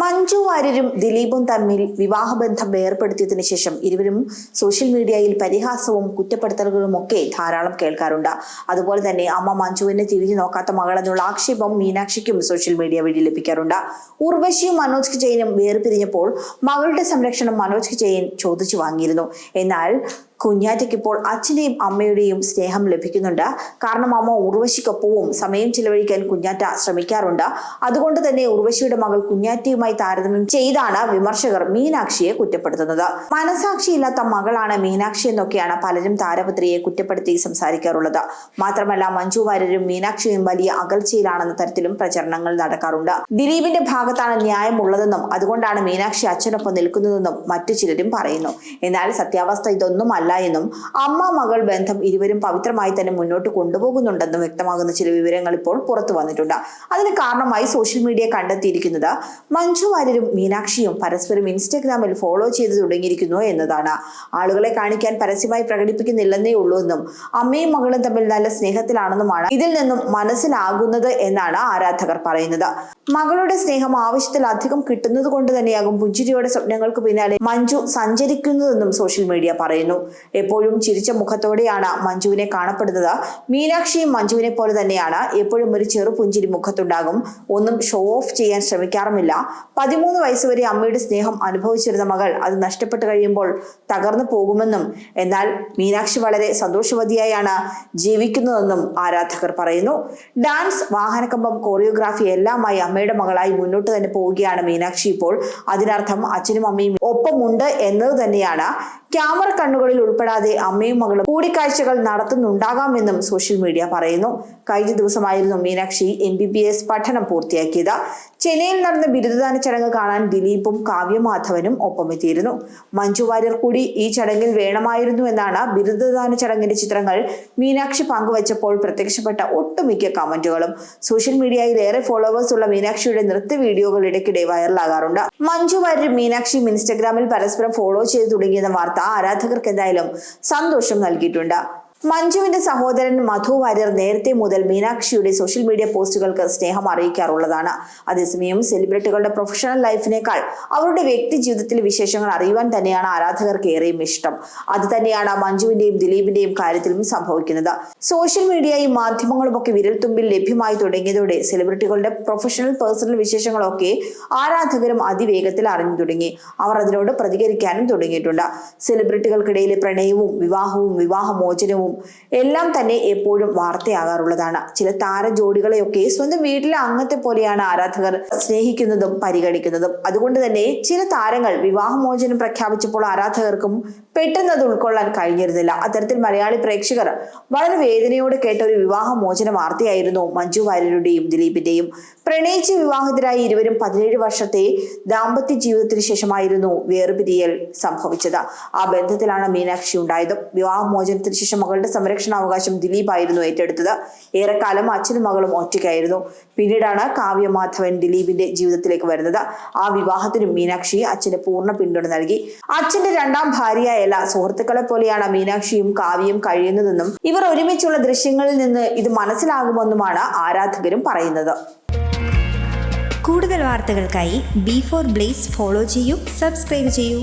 മഞ്ജു വാര്യരും ദിലീപും തമ്മിൽ വിവാഹബന്ധം ഏർപ്പെടുത്തിയതിനു ശേഷം ഇരുവരും സോഷ്യൽ മീഡിയയിൽ പരിഹാസവും കുറ്റപ്പെടുത്തലുകളും ഒക്കെ ധാരാളം കേൾക്കാറുണ്ട്. അതുപോലെ തന്നെ അമ്മ മഞ്ജുവിനെ തിരിഞ്ഞു നോക്കാത്ത മകളെന്നുള്ള ആക്ഷേപം മീനാക്ഷിക്കും സോഷ്യൽ മീഡിയ വഴി ലഭിക്കാറുണ്ട്. ഉർവശിയും മനോജ് ജെയിനും വേർപിരിഞ്ഞപ്പോൾ മകളുടെ സംരക്ഷണം മനോജ് ജെയിൻ ചോദിച്ചു വാങ്ങിയിരുന്നു. എന്നാൽ കുഞ്ഞാറ്റയ്ക്ക് ഇപ്പോൾ അച്ഛനെയും അമ്മയുടെയും സ്നേഹം ലഭിക്കുന്നുണ്ട്. കാരണം അമ്മ ഉർവശിക്കൊപ്പവും സമയം ചിലവഴിക്കാൻ കുഞ്ഞാറ്റ ശ്രമിക്കാറുണ്ട്. അതുകൊണ്ട് തന്നെ ഉർവശിയുടെ മകൾ കുഞ്ഞാറ്റയുമായി താരതമ്യം ചെയ്താണ് വിമർശകർ മീനാക്ഷിയെ കുറ്റപ്പെടുത്തുന്നത്. മനസാക്ഷിയില്ലാത്ത മകളാണ് മീനാക്ഷി എന്നൊക്കെയാണ് പലരും താരപുത്രിയെ കുറ്റപ്പെടുത്തി സംസാരിക്കാറുള്ളത്. മാത്രമല്ല മഞ്ജു വാര്യരും മീനാക്ഷിയും വലിയ അകൽച്ചയിലാണെന്ന തരത്തിലും പ്രചരണങ്ങൾ നടക്കാറുണ്ട്. ദിലീപിന്റെ ഭാഗത്താണ് ന്യായമുള്ളതെന്നും അതുകൊണ്ടാണ് മീനാക്ഷി അച്ഛനൊപ്പം നിൽക്കുന്നതെന്നും മറ്റു ചിലരും പറയുന്നു. എന്നാൽ സത്യാവസ്ഥ ഇതൊന്നും അല്ല എന്നും അമ്മ മകൾ ബന്ധം ഇരുവരും പവിത്രമായി തന്നെ മുന്നോട്ട് കൊണ്ടുപോകുന്നുണ്ടെന്നും വ്യക്തമാകുന്ന ചില വിവരങ്ങൾ ഇപ്പോൾ പുറത്തു വന്നിട്ടുണ്ട്. അതിന് കാരണമായി സോഷ്യൽ മീഡിയ കണ്ടെത്തിയിരിക്കുന്നത് മഞ്ജു വാര്യരും മീനാക്ഷിയും പരസ്പരം ഇൻസ്റ്റഗ്രാമിൽ ഫോളോ ചെയ്തു തുടങ്ങിയിരിക്കുന്നു എന്നതാണ്. ആളുകളെ കാണിക്കാൻ പരസ്യമായി പ്രകടിപ്പിക്കുന്നില്ലെന്നേ ഉള്ളൂ എന്നും അമ്മയും മകളും തമ്മിൽ നല്ല സ്നേഹത്തിലാണെന്നുമാണ് ഇതിൽ നിന്നും മനസ്സിലാകുന്നത് എന്നാണ് ആരാധകർ പറയുന്നത്. മകളുടെ സ്നേഹം ആവശ്യത്തിലധികം കിട്ടുന്നത് കൊണ്ട് തന്നെയാകും പുഞ്ചിരിയുടെ സ്വപ്നങ്ങൾക്ക് പിന്നാലെ മഞ്ജു സഞ്ചരിക്കുന്നതെന്നും സോഷ്യൽ മീഡിയ പറയുന്നു. എപ്പോഴും ചിരിച്ച മുഖത്തോടെയാണ് മഞ്ജുവിനെ കാണപ്പെടുന്നത്. മീനാക്ഷിയും മഞ്ജുവിനെ പോലെ തന്നെയാണ് എപ്പോഴും ഒരു ചെറു പുഞ്ചിരി മുഖത്തുണ്ടാകും. ഒന്നും ഷോ ഓഫ് ചെയ്യാൻ ശ്രമിക്കാറുമില്ല. പതിമൂന്ന് വയസ്സുവരെ അമ്മയുടെ സ്നേഹം അനുഭവിച്ചിരുന്ന മകൾ അത് നഷ്ടപ്പെട്ടു കഴിയുമ്പോൾ തകർന്നു പോകുമെന്നും എന്നാൽ മീനാക്ഷി വളരെ സന്തോഷവതിയായാണ് ജീവിക്കുന്നതെന്നും ആരാധകർ പറയുന്നു. ഡാൻസ് വാഹനകമ്പം കോറിയോഗ്രാഫി എല്ലാമായി അമ്മയുടെ മകളായി മുന്നോട്ട് തന്നെ പോവുകയാണ് മീനാക്ഷി ഇപ്പോൾ. അതിനർത്ഥം അച്ഛനും അമ്മയും ഒപ്പമുണ്ട് എന്നത് തന്നെയാണ്. ക്യാമറ കണ്ണുകളിൽ ഉൾപ്പെടാതെ അമ്മയും മകളും കൂടിക്കാഴ്ചകൾ നടത്തുന്നുണ്ടാകാമെന്നും സോഷ്യൽ മീഡിയ പറയുന്നു. കഴിഞ്ഞ ദിവസമായിരുന്നു Meenakshi M B B S പഠനം പൂർത്തിയാക്കിയത്. ചെന്നൈയിൽ നടന്ന ബിരുദദാന ചടങ്ങ് കാണാൻ ദിലീപും കാവ്യമാധവനും ഒപ്പമെത്തിയിരുന്നു. മഞ്ജു വാര്യർ കൂടി ഈ ചടങ്ങിൽ വേണമായിരുന്നു എന്നാണ് ബിരുദദാന ചടങ്ങിന്റെ ചിത്രങ്ങൾ മീനാക്ഷി പങ്കുവച്ചപ്പോൾ പ്രത്യക്ഷപ്പെട്ട ഒട്ടുമിക്ക കമന്റുകളും. സോഷ്യൽ മീഡിയയിൽ ഏറെ ഫോളോവേഴ്സ് ഉള്ള മീനാക്ഷിയുടെ നൃത്ത വീഡിയോകൾ ഇടയ്ക്കിടെ വൈറലാകാറുണ്ട്. മഞ്ജു വാര്യരും മീനാക്ഷിയും ഇൻസ്റ്റഗ്രാമിൽ പരസ്പരം ഫോളോ ചെയ്തു തുടങ്ങിയെന്ന വാർത്ത ആരാധകർക്ക് എന്തായാലും സന്തോഷം നൽകിയിട്ടുണ്ട്. മഞ്ജുവിന്റെ സഹോദരൻ മധു വാര്യർ നേരത്തെ മുതൽ മീനാക്ഷിയുടെ സോഷ്യൽ മീഡിയ പോസ്റ്റുകൾക്ക് സ്നേഹം അറിയിക്കാറുള്ളതാണ്. അതേസമയം സെലിബ്രിറ്റികളുടെ പ്രൊഫഷണൽ ലൈഫിനേക്കാൾ അവരുടെ വ്യക്തി ജീവിതത്തിലെ വിശേഷങ്ങൾ അറിയുവാൻ തന്നെയാണ് ആരാധകർക്ക് ഏറെയും ഇഷ്ടം. അത് തന്നെയാണ് മഞ്ജുവിന്റെയും ദിലീപിന്റെയും കാര്യത്തിലും സംഭവിക്കുന്നത്. സോഷ്യൽ മീഡിയയും മാധ്യമങ്ങളും ഒക്കെ വിരൽത്തുമ്പിൽ ലഭ്യമായി തുടങ്ങിയതോടെ സെലിബ്രിറ്റികളുടെ പ്രൊഫഷണൽ പേഴ്സണൽ വിശേഷങ്ങളൊക്കെ ആരാധകരും അതിവേഗത്തിൽ അറിഞ്ഞു തുടങ്ങി. അവർ അതിനോട് പ്രതികരിക്കാനും തുടങ്ങിയിട്ടുണ്ട്. സെലിബ്രിറ്റികൾക്കിടയിലെ പ്രണയവും വിവാഹവും വിവാഹമോചനവും എല്ലാം തന്നെ എപ്പോഴും വാർത്തയാകാറുള്ളതാണ്. ചില താര ജോഡികളെയൊക്കെ സ്വന്തം വീട്ടിലെ അംഗത്തെ പോലെയാണ് ആരാധകർ സ്നേഹിക്കുന്നതും പരിഗണിക്കുന്നതും. അതുകൊണ്ട് തന്നെ ചില താരങ്ങൾ വിവാഹമോചനം പ്രഖ്യാപിച്ചപ്പോൾ ആരാധകർക്കും പെട്ടെന്ന് അത് ഉൾക്കൊള്ളാൻ കഴിഞ്ഞിരുന്നില്ല. അത്തരത്തിൽ മലയാളി പ്രേക്ഷകർ വളരെ വേദനയോടെ കേട്ട ഒരു വിവാഹമോചന വാർത്തയായിരുന്നു മഞ്ജു വാര്യരുടെയും ദിലീപിന്റെയും. പ്രണയിച്ച് വിവാഹിതരായി ഇരുവരും പതിനേഴ് വർഷത്തെ ദാമ്പത്യ ജീവിതത്തിന് ശേഷമായിരുന്നു വേർപിരിയൽ സംഭവിച്ചത്. ആ ബന്ധത്തിലാണ് മീനാക്ഷി ഉണ്ടായത് വിവാഹമോചനത്തിന് ശേഷം മകളുടെ സംരക്ഷണാവകാശം ദിലീപ് ആയിരുന്നു ഏറ്റെടുത്തത്. ഏറെക്കാലം അച്ഛനും മകളും ഒറ്റയ്ക്കായിരുന്നു. പിന്നീടാണ് കാവ്യ മാധവൻ ദിലീപിന്റെ ജീവിതത്തിലേക്ക് വരുന്നത്. ആ വിവാഹത്തിനും മീനാക്ഷി അച്ഛന് പൂർണ പിന്തുണ നൽകി. അച്ഛന്റെ രണ്ടാം ഭാര്യയായല്ല സുഹൃത്തുക്കളെ പോലെയാണ് മീനാക്ഷിയും കാവ്യയും കഴിയുന്നതെന്നും ഇവർ ഒരുമിച്ചുള്ള ദൃശ്യങ്ങളിൽ നിന്ന് ഇത് മനസ്സിലാകുമെന്നുമാണ് ആരാധകരും പറയുന്നത്. കൂടുതൽ വാർത്തകൾക്കായി ബി ഫോർ ബ്ലേസ് ഫോളോ ചെയ്യൂ സബ്സ്ക്രൈബ് ചെയ്യൂ.